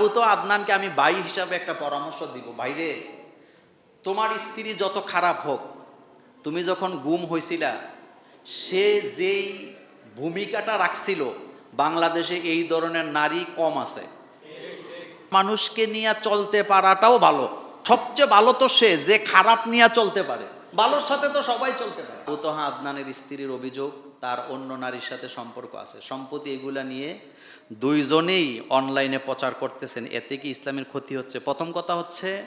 আবু তো আদনানকে আমি ভাই হিসাবে একটা পরামর্শ দিব, ভাইরে, তোমার স্ত্রী যত খারাপ হোক, তুমি যখন গুম হয়েছিলা সে যেই ভূমিকাটা রাখছিল, বাংলাদেশে এই ধরনের নারী কম আছে। মানুষকে নিয়ে চলতে পারাটাও ভালো। সবচেয়ে ভালো তো সে, যে খারাপ নিয়ে চলতে পারে। ভালোর সাথে তো সবাই চলতে পারে। উতহা আদনানের স্ত্রীর অভিযোগ তার অন্য নারীর সাথে সম্পর্ক আছে। সম্পত্তি এগুলা নিয়ে দুইজনেই অনলাইনে প্রচার করতেছেন। এতে কি ইসলামের ক্ষতি হচ্ছে। প্রথম কথা হচ্ছে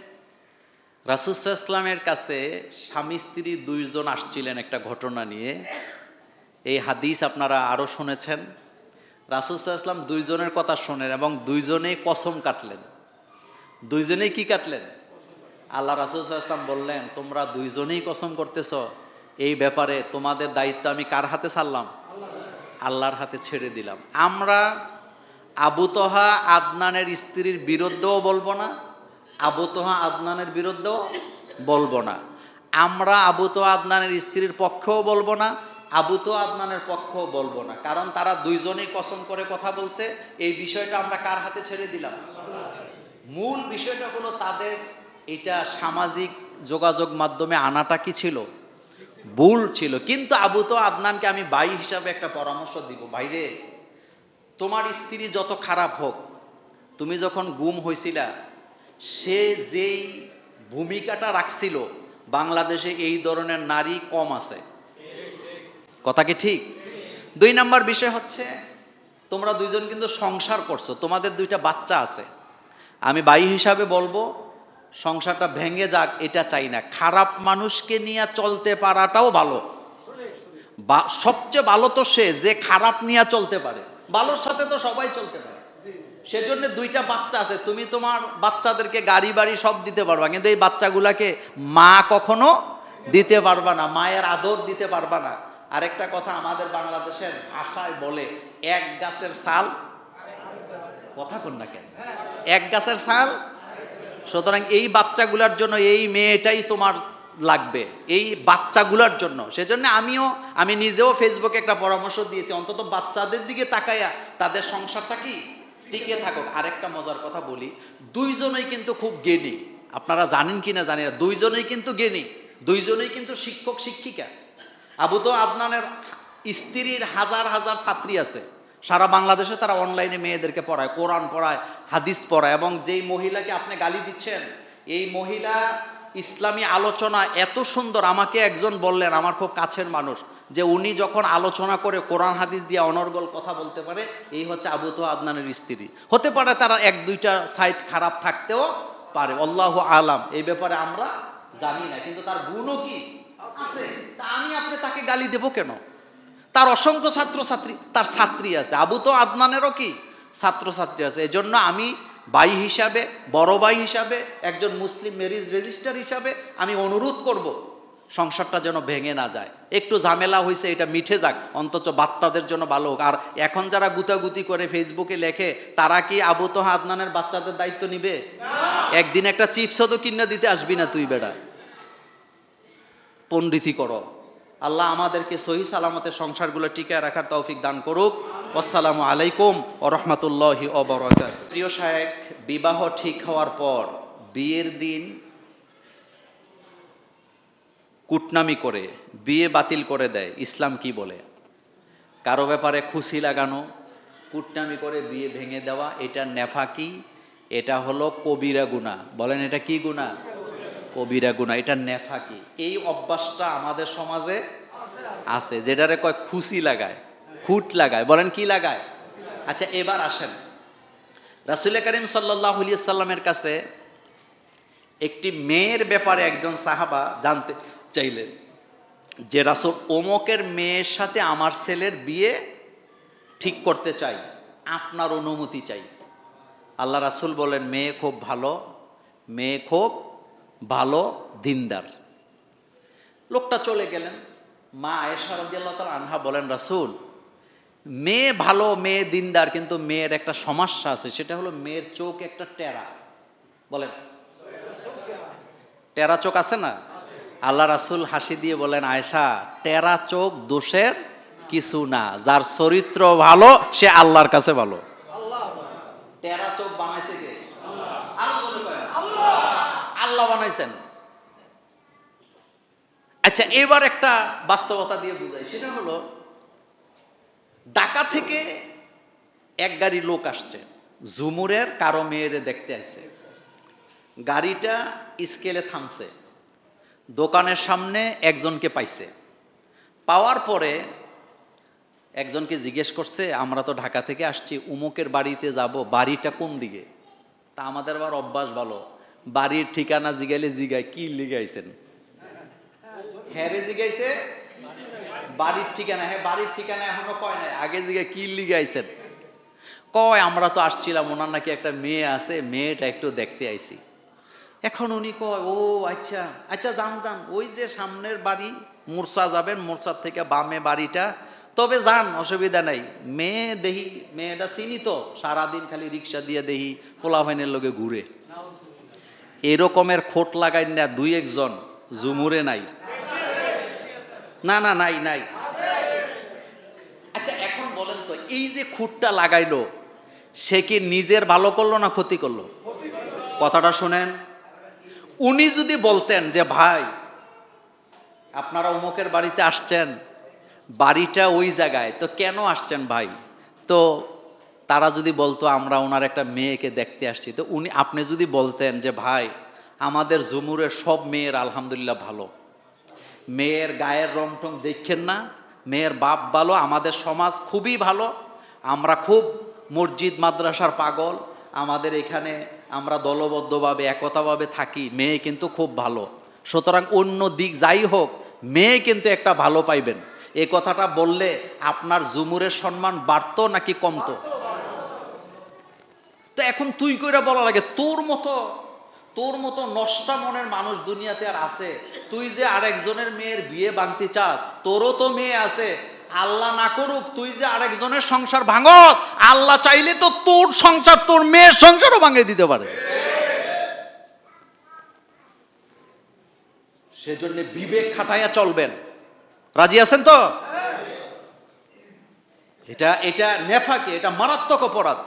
রাসুসাহ ইসলামের কাছে স্বামী স্ত্রী দুইজন আসছিলেন একটা ঘটনা নিয়ে। এই হাদিস আপনারা আরও শুনেছেন। রাসুসাহ ইসলাম দুইজনের কথা শোনেন এবং দুইজনেই কসম কাটলেন। দুইজনেই কি কাটলেন? আল্লাহ রাসুল ইসলাম বললেন, তোমরা দুইজনেই কসম করতেছ। এই ব্যাপারে তোমাদের দায়িত্ব আমি কার হাতে ছাড়লাম? আল্লাহর হাতে ছেড়ে দিলাম। আমরা আবুতহা আদনানের স্ত্রীর বিরুদ্ধেও বলব না আবুতহা আদনানের বিরুদ্ধেও বলব না। আমরা আবুতহা আদনানের স্ত্রীর পক্ষেও বলব না আবুতো আদনানের পক্ষেও বলব না। কারণ তারা দুইজনেই কসম করে কথা বলছে, এই বিষয়টা আমরা কার হাতে ছেড়ে দিলাম? মূল বিষয়টা হলো তাদের এটা সামাজিক যোগাযোগ মাধ্যমে আনাটা কি ছিল? ভুল ছিল। কিন্তু আবু তো আদনানকে আমি ভাই হিসাবে একটা পরামর্শ দিব। বাইরে তোমার স্ত্রী যত খারাপ হোক, তুমি যখন গুম হয়েছিলা সে যেই ভূমিকাটা রাখছিল, বাংলাদেশে এই ধরনের নারী কম আছে। কথা কি ঠিক? দুই নাম্বার বিষয় হচ্ছে, তোমরা দুইজন কিন্তু সংসার করছ, তোমাদের দুইটা বাচ্চা আছে। আমি ভাই হিসাবে বলব সংসারটা ভেঙে যাক, এটা চাই না। খারাপ মানুষকে নিয়ে চলতে পারাটাও ভালো। বা- সবচেয়ে ভালো তো সে, যে খারাপ নিয়ে চলতে পারে। ভালোর সাথে তো সবাই চলতে পারে। সেজন্য দুইটা বাচ্চা আছে। তুমি তোমার বাচ্চাদেরকে গাড়ি বাড়ি সব দিতে পারবা, কিন্তু এই বাচ্চাগুলাকে মা কখনো দিতে পারবা না, মায়ের আদর দিতে পারবা না। আরেকটা কথা, আমাদের বাংলাদেশের ভাষায় বলে, এক গাছের সাল কথা কন না কেন? এক গাছের সাল সুতরাং এই বাচ্চাগুলার জন্য এই মেয়েটাই তোমার লাগবে। এই বাচ্চাগুলার জন্য। সেজন্য আমিও, আমি নিজেও ফেসবুকে একটা পরামর্শ দিয়েছি। অন্তত বাচ্চাদের দিকে তাকাইয়া তাদের সংসারটা কি? টিকে থাকুক। আরেকটা মজার কথা বলি, দুইজনেই কিন্তু খুব জ্ঞানী। আপনারা জানেন কি না জানি না। দুইজনেই কিন্তু জ্ঞানী। দুইজনেই কিন্তু শিক্ষক, শিক্ষিকা। আবু তো আদনানের স্ত্রীর হাজার হাজার ছাত্রী আছে। সারা বাংলাদেশে তারা অনলাইনে মেয়েদেরকে পড়ায়, কোরআন পড়ায়, হাদিস পড়ায় এবং যেই মহিলাকে আপনি গালি দিচ্ছেন, এই মহিলা ইসলামী আলোচনা এত সুন্দর, আমাকে একজন বললেন, আমার খুব কাছের মানুষ, যে উনি যখন আলোচনা করে কোরআন, হাদিস দিয়ে অনর্গল কথা বলতে পারে, এই হচ্ছে আবু তো আদনানের স্ত্রী। হতে পারে তারা এক, দুইটা সাইড খারাপ থাকতেও পারে, আল্লাহ আলাম, এই ব্যাপারে আমরা জানি না, কিন্তু তার গুণও কি? আছে। তা আমি আপনি তাকে গালি দেবো কেন? তার অসংখ্য ছাত্রছাত্রী তার ছাত্রী আছে। আবু তো আদনানেরও কি? ছাত্রছাত্রী আছে। এজন্য আমি ভাই হিসাবে বড় ভাই হিসাবে একজন মুসলিম ম্যারিজ রেজিস্টার হিসাবে আমি অনুরোধ করব সংসারটা যেন ভেঙে না যায়। একটু ঝামেলা হয়েছে এটা মিঠে যাক অন্তত বাচ্চাদের জন্য ভালো হোক। আর এখন যারা গুতাগুতি করে ফেসবুকে লেখে তারা কি আবু তো আদনানের বাচ্চাদের দায়িত্ব নিবে? একদিন একটা চিপসও তো কিনে দিতে আসবি না তুই বেড়া পণ্ডিতি করো। আল্লাহ আমাদেরকে সহি সালামতের সংসারগুলো টিকায় রাখার তৌফিক দান করুক। আসসালামু আলাইকুম ও রহমতুল্লাহি অবরাকাত প্রিয় সাহেব বিবাহ ঠিক হওয়ার পর বিয়ের দিন কুটনামি করে, বিয়ে বাতিল করে দেয়, ইসলাম কি বলে? কারও ব্যাপারে খুশি লাগানো, কুটনামি করে বিয়ে ভেঙে দেওয়া, এটা নেফাকি, এটা হলো কবিরা গুণা বলেন এটা কি গুণা কবিরা গুণা এটা নেফাকি। এই অভ্যাসটা আমাদের সমাজে আছে, যেটারে কয় খুশি লাগায়, খুঁট লাগায়। বলেন কি লাগায়? আচ্ছা এবার আসেন। রাসুল করিম সাল্লাহ সাল্লামের কাছে একটি মেয়ের ব্যাপারে একজন সাহাবা জানতে চাইলেন যে, রাসুল ওমকের মেয়ের সাথে আমার ছেলের বিয়ে ঠিক করতে চাই, আপনার অনুমতি চাই। আল্লাহ রাসুল বলেন, মেয়ে খুব ভালো, মেয়ে খুব ভালো দিনদার। লোকটা চলে গেলেন। মা আয়েশা তাআলা আনহা বলেন রাসূল মেয়ে ভালো মেয়ে দিনদার কিন্তু মেয়ের একটা সমস্যা আছে সেটা হলো মেয়ের চোখ একটা টেরা। বলেন। টেরা চোখ আছে না? আল্লাহ রাসূল হাসি দিয়ে বলেন আয়েশা টেরা চোখ দোষের কিছু না। যার চরিত্র ভালো সে আল্লাহর কাছে ভালো। টেরা চোখ বানাইছে কে আরও জোরে করেন। আল্লাহ বানাইছেন। আচ্ছা এবার একটা বাস্তবতা দিয়ে বুঝাই। সেটা হলো, ঢাকা থেকে এক গাড়ি লোক আসছে, ঝুমুরের কারও মেয়েরে দেখতে আসছে। গাড়িটা স্কেলে থামছে, দোকানের সামনে একজনকে পাইছে। পাওয়ার পরে একজনকে জিজ্ঞেস করছে, আমরা তো ঢাকা থেকে আসছি, উমুকের বাড়িতে যাব, বাড়িটা কোন দিকে? তা আমাদের আবার অভ্যাস ভালো। বাড়ির ঠিকানা জিগাইলে জিগায়, কি লিগাইছেন? হ্যাঁ রে জিগাইছে? বাড়ির ঠিকানা হ্যাঁ বাড়ির ঠিকানা এখনও কয় নাই, আগে জিগায় কি লিগাইছেন? কয়, আমরা তো আসছিলাম, ওনার নাকি একটা মেয়ে আছে, মেয়েটা একটু দেখতে আইছি। এখন উনি কয়, ও আচ্ছা আচ্ছা যান যান, ওই যে সামনের বাড়ি মূর্ছা যাবেন মূর্ছার থেকে বামে বাড়িটা, তবে যান, অসুবিধা নাই। মেয়ে দেহি, মেয়েটা চিনি তো, সারাদিন খালি রিক্সা দিয়ে দেহি পোলাভাইনের লোকে ঘুরে। এরকমের খোট লাগাই না দুই একজন, জুমুরে নাই। না না, নাই নাই। আচ্ছা এখন বলেন তো, এই যে খুঁটটা লাগাইলো, সে কি নিজের ভালো করল না ক্ষতি করল? কথাটা শোনেন। উনি যদি বলতেন যে, ভাই, আপনারা অমুকের বাড়িতে আসছেন, বাড়িটা ওই জায়গায়, তো কেন আসছেন ভাই? তো তারা যদি বলতো, আমরা ওনার একটা মেয়েকে দেখতে আসছি। তো উনি, আপনি যদি বলতেন যে, ভাই, আমাদের জুমুরের সব মেয়ের আলহামদুলিল্লাহ ভালো। মেয়ের গায়ের রং টং দেখছেন না, মেয়ের বাপ ভালো, আমাদের সমাজ খুবই ভালো, আমরা খুব মসজিদ, মাদ্রাসার পাগল, আমাদের এখানে আমরা দলবদ্ধভাবে, একতাভাবে থাকি, মেয়ে কিন্তু খুব ভালো। সুতরাং অন্য দিক যাই হোক, মেয়ে কিন্তু একটা ভালো পাইবেন। এ কথাটা বললে আপনার জুমুরের সম্মান বাড়তো নাকি কমতো? তো এখন তুই কইরা বলা লাগে, তোর মতো তোর মতো নষ্টা মনের মানুষ দুনিয়াতে আর আছে। তুই যে আরেকজনের মেয়ের বিয়ে ভাঙতে চাস, তোরও তো মেয়ে আছে। আল্লাহ না করুক, তুই যে আরেকজনের সংসার ভাঙস, আল্লাহ চাইলে তো তোর সংসার, তোর মেয়ের সংসারও ভাঙে দিতে পারে। সেজন্য বিবেক খাটাইয়া চলবেন। রাজি আছেন তো? এটা এটা নেফাকে, এটা মারাত্মক অপরাধ।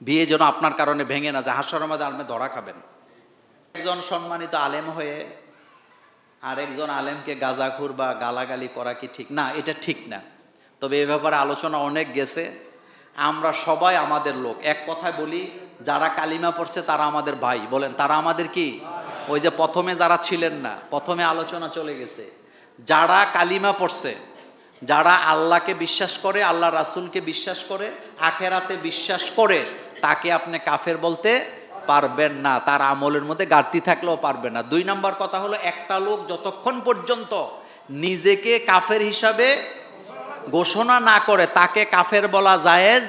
বিয়ে যেন আপনার কারণে ভেঙে না যায়। হাস্যর মধ্যে আপনি ধরা খাবেন। একজন সম্মানিত আলেম হয়ে আরেকজন আলেমকে গাজাখুর বা গালাগালি করা কি ঠিক? না, এটা ঠিক না। তবে এ ব্যাপারে আলোচনা অনেক গেছে। আমরা সবাই আমাদের লোক। এক কথায় বলি, যারা কালিমা পড়ছে তারা আমাদের ভাই। বলেন, তারা আমাদের কি? ওই যে প্রথমে যারা ছিলেন না, প্রথমে আলোচনা চলে গেছে। যারা কালিমা পড়ছে যারা আল্লাহকে বিশ্বাস করে, আল্লাহ রাসুলকে বিশ্বাস করে, আখেরাতে বিশ্বাস করে, তাকে আপনি কাফের বলতে পারবেন না। তার আমলের মধ্যে ঘাটতি থাকলেও পারবে না। দুই নাম্বার কথা হলো, একটা লোক যতক্ষণ পর্যন্ত নিজেকে কাফের হিসাবে ঘোষণা না করে, তাকে কাফের বলা জায়েজ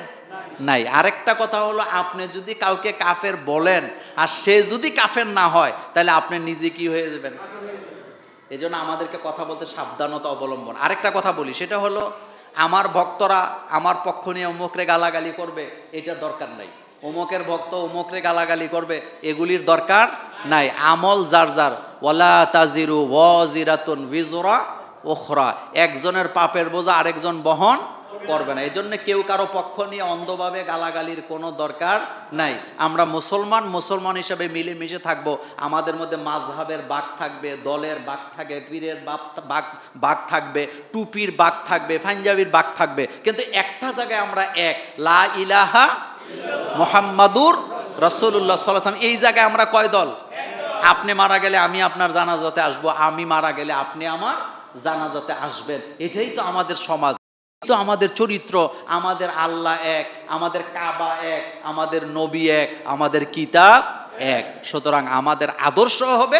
নাই। আরেকটা কথা হলো, আপনি যদি কাউকে কাফের বলেন, আর সে যদি কাফের না হয়, তাহলে আপনি নিজে কি হয়ে যাবেন? এই জন্য আমাদেরকে কথা বলতে সাবধানতা অবলম্বন। আরেকটা কথা বলি, সেটা হলো আমার ভক্তরা আমার পক্ষ নিয়ে অমুকরে গালাগালি করবে, এটা দরকার নাই। অমুকের ভক্ত অমুকরে গালাগালি করবে, এগুলির দরকার নাই। আমল যার যার। ওলা তাজিরু ওয়াজিরাতুন বিজরা ওখরা একজনের পাপের বোঝা আরেকজন বহন করবে না। এই জন্য কেউ কারও পক্ষ নিয়ে অন্ধভাবে গালাগালির কোনো দরকার নাই। আমরা মুসলমান মুসলমান হিসাবে মিলেমিশে থাকব। আমাদের মধ্যে মাঝহাবের বাঘ থাকবে, দলের বাঘ থাকবে পীরের বাপ বাঘ বাঘ থাকবে, টুপির বাঘ থাকবে, পাঞ্জাবির বাঘ থাকবে। কিন্তু একটা জায়গায় আমরা এক, লা ইলাহা মোহাম্মাদুর রসুল্লাহ সাল্লাম এই জায়গায় আমরা কয় দল? আপনি মারা গেলে আমি আপনার জানাজাতে আসব, আমি মারা গেলে আপনি আমার জানাজাতে আসবেন। এটাই তো আমাদের সমাজ। তো আমাদের চরিত্র, আমাদের আল্লাহ এক, আমাদের কাবা এক, আমাদের নবী এক, আমাদের কিতাব এক। সুতরাং আমাদের আদর্শ হবে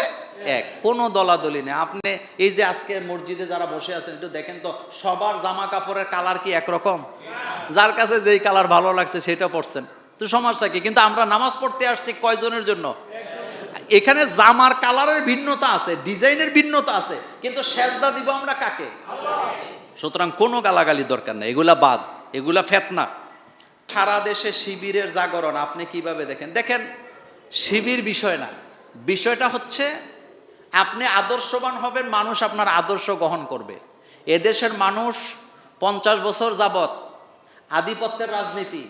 এক। কোনো দলাদলি নেই। আপনি এই যে আজকে মসজিদে যারা বসে আছেন, একটু দেখেন তো, সবার জামা কাপড়ের কালার কি একরকম? যার কাছে যেই কালার ভালো লাগছে, সেটা পড়ছেন তো সমস্যা কি? কিন্তু আমরা নামাজ পড়তে আসছি কয়জনের জন্য? এখানে জামার কালারের ভিন্নতা আছে, ডিজাইনের ভিন্নতা আছে, কিন্তু সেজদা দিব আমরা কাকে? সুতরাং কোনো গালাগালি দরকার নেই, এগুলা বাদ, এগুলা ফেতনা। সারা দেশে শিবিরের জাগরণ, আপনি কীভাবে দেখেন? দেখেন, শিবির বিষয় না, বিষয়টা হচ্ছে আপনি আদর্শবান হবেন, মানুষ আপনার আদর্শ গ্রহণ করবে। এদেশের মানুষ পঞ্চাশ বছর যাবত আধিপত্যের রাজনীতি,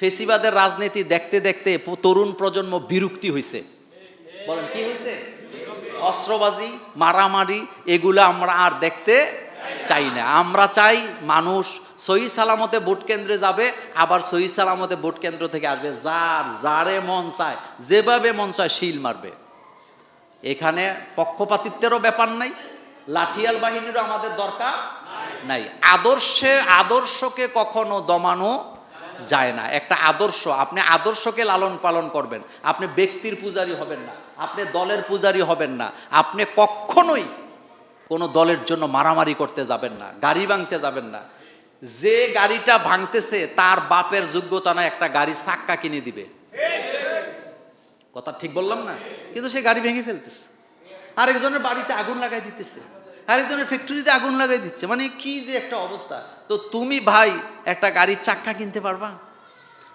ফেসিবাদের রাজনীতি দেখতে দেখতে তরুণ প্রজন্ম বিরক্তি হয়েছে বলেন, কি হয়েছে অস্ত্রবাজি, মারামারি, এগুলো আমরা আর দেখতে চাই না। আমরা চাই মানুষ সহি সালামতে ভোট কেন্দ্রে যাবে, আবার সহি সালামতে ভোট কেন্দ্র থেকে আসবে। যার, যারে মন চায়, যেভাবে মন চায় শিল মারবে। এখানে পক্ষপাতিত্বেরও ব্যাপার নাই, লাঠিয়াল বাহিনীরও আমাদের দরকার নাই। আদর্শে, আদর্শকে কখনো দমানো যায় না। একটা আদর্শ, আপনি আদর্শকে লালন পালন করবেন। আপনি ব্যক্তির পূজারি হবেন না, আপনি দলের পূজারি হবেন না। আপনি কখনোই কোনো দলের জন্য মারামারি করতে যাবেন না, গাড়ি ভাঙতে যাবেন না। যে গাড়িটা ভাঙতেছে, তার বাপের যোগ্যতা না একটা গাড়ি চাক্কা কিনে দিবে। কথা ঠিক বললাম না? কিন্তু সে গাড়ি ভেঙে ফেলতেছে। আরেকজনের বাড়িতে আগুন লাগাই দিতেছে। আরেকজনের ফ্যাক্টরিতে আগুন লাগাই দিচ্ছে। মানে কি যে একটা অবস্থা। তো তুমি ভাই, একটা গাড়ির চাক্কা কিনতে পারবা?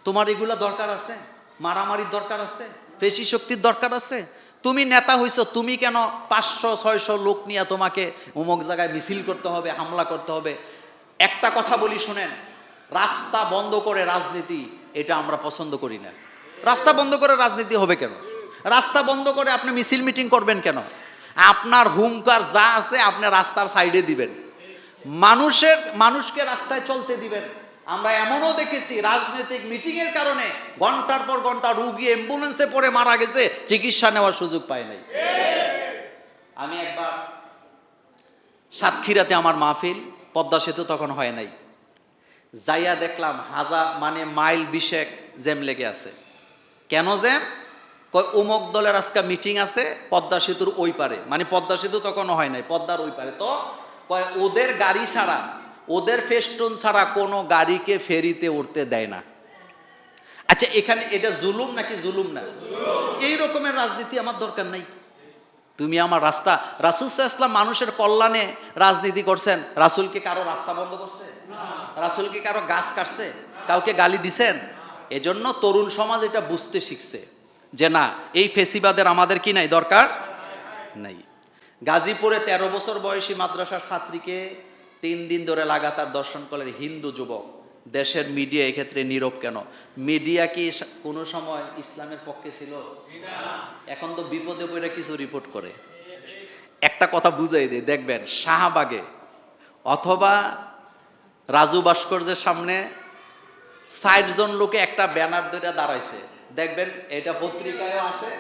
তোমার এগুলা দরকার আছে? মারামারির দরকার আছে? পেশি শক্তির দরকার আছে? তুমি নেতা হইছো, তুমি কেন পাঁচশো, ছয়শো লোক নিয়ে তোমাকে অমুক জায়গায় মিছিল করতে হবে, হামলা করতে হবে? একটা কথা বলি শোনেন, রাস্তা বন্ধ করে রাজনীতি, এটা আমরা পছন্দ করি না। রাস্তা বন্ধ করে রাজনীতি হবে কেন? রাস্তা বন্ধ করে আপনি মিছিল মিটিং করবেন কেন? আপনার হুঙ্কার যা আছে আপনি রাস্তার সাইডে দিবেন। মানুষের, মানুষকে রাস্তায় চলতে দিবেন। আমরা এমনও দেখেছি রাজনৈতিক মিটিংয়ের কারণে ঘণ্টার পর ঘণ্টা রুগী অ্যাম্বুলেন্সে পড়ে মারা গেছে, চিকিৎসা নেওয়ার সুযোগ পায় নাই। আমি একবার সাতক্ষীরাতে আমার মাহফিল, পদ্মা সেতু তখন হয় নাই। যাইয়া দেখলাম হাজা মানে মাইল বিশেক জ্যাম লেগে আছে। কেন জ্যাম? কয় অমুক দলের আজকে মিটিং আছে, পদ্মা সেতুর ওই পারে। মানে পদ্মা সেতু তখনও হয় নাই, পদ্মার ওই পারে। তো কয়, ওদের গাড়ি ছাড়া ওদের ফেস্টুন ছাড়া কোনো গাড়িকে ফেরিতে উঠতে দেয় না। আচ্ছা এখানে এটা জুলুম নাকি জুলুম না? এই রকমের রাজনীতি আমার দরকার নাই। তুমি আমার রাস্তা, রাসুল ইসলাম মানুষের কল্যাণে রাজনীতি করছেন। রাসুলকে কারও রাস্তা বন্ধ করছে? রাসুলকে কারও গাছ কাটছে? কাউকে গালি দিছেন? এজন্য তরুণ সমাজ এটা বুঝতে শিখছে যে না, এই ফেসিবাদের আমাদের কি নাই? দরকার নাই। গাজীপুরে ১৩ বছর বয়সী মাদ্রাসার ছাত্রীকে তিন দিন ধরে লাগাতার দর্শন করলেন হিন্দু যুবক। দেশের মিডিয়া এক্ষেত্রে নীরব কেন? মিডিয়া কি কোনো সময় ইসলামের পক্ষে ছিল? এখন তো বিপদে পড়ে কিছু রিপোর্ট করে। একটা কথা বুঝাই দিই দেখবেন শাহবাগে অথবা রাজু ভাস্কর্যের সামনে জন লোকে একটা ব্যানার ধরে দাঁড়াইছে। দেখবেন এটা পত্রিকায়ও আসে,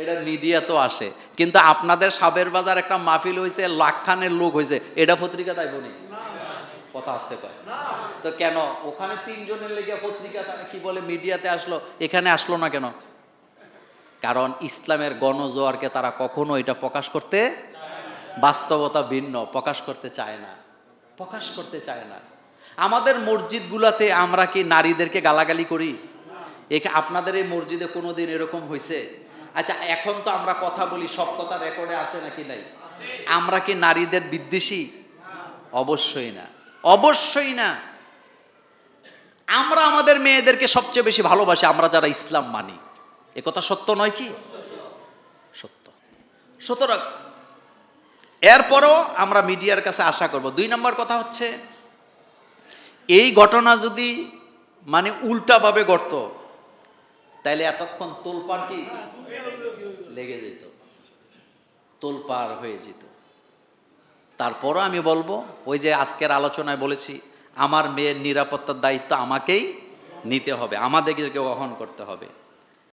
এটা মিডিয়াতেও আসে। কিন্তু আপনাদের সাবের বাজার একটা মাহফিল হয়েছে লাখখানের লোক হয়েছে এটা পত্রিকা তাই বলি। কথা আসতে কয় তো কেন? ওখানে তিনজনের লেগে পত্রিকা তারা কি বলে মিডিয়াতে আসলো এখানে আসলো না কেন? কারণ ইসলামের গণজোয়ারকে তারা কখনো এটা প্রকাশ করতে বাস্তবতা ভিন্ন প্রকাশ করতে চায় না। প্রকাশ করতে চায় না। আমাদের মসজিদগুলাতে আমরা কি নারীদেরকে গালাগালি করি? একে আপনাদের এই মসজিদে কোনোদিন এরকম হয়েছে আচ্ছা এখন তো আমরা কথা বলি সব কথা রেকর্ডে আছে নাকি নাই? আমরা কি নারীদের বিদ্বেষী? অবশ্যই না। অবশ্যই না। আমরা আমাদের মেয়েদেরকে সবচেয়ে বেশি ভালোবাসি, আমরা যারা ইসলাম মানি। এ কথা সত্য নয় কি? সত্য। সুতরাং, এরপরও আমরা মিডিয়ার কাছে আশা করব। দুই নম্বর কথা হচ্ছে, এই ঘটনা যদি মানে উল্টাভাবে ঘটত, তাইলে এতক্ষণ তোলপার কি? লেগে যেত। তোলপার হয়ে যেত। তারপরও আমি বলব, ওই যে আজকের আলোচনায় বলেছি, আমার মেয়ের নিরাপত্তার দায়িত্ব আমাকেই নিতে হবে, আমাদেরকে গ্রহণ করতে হবে।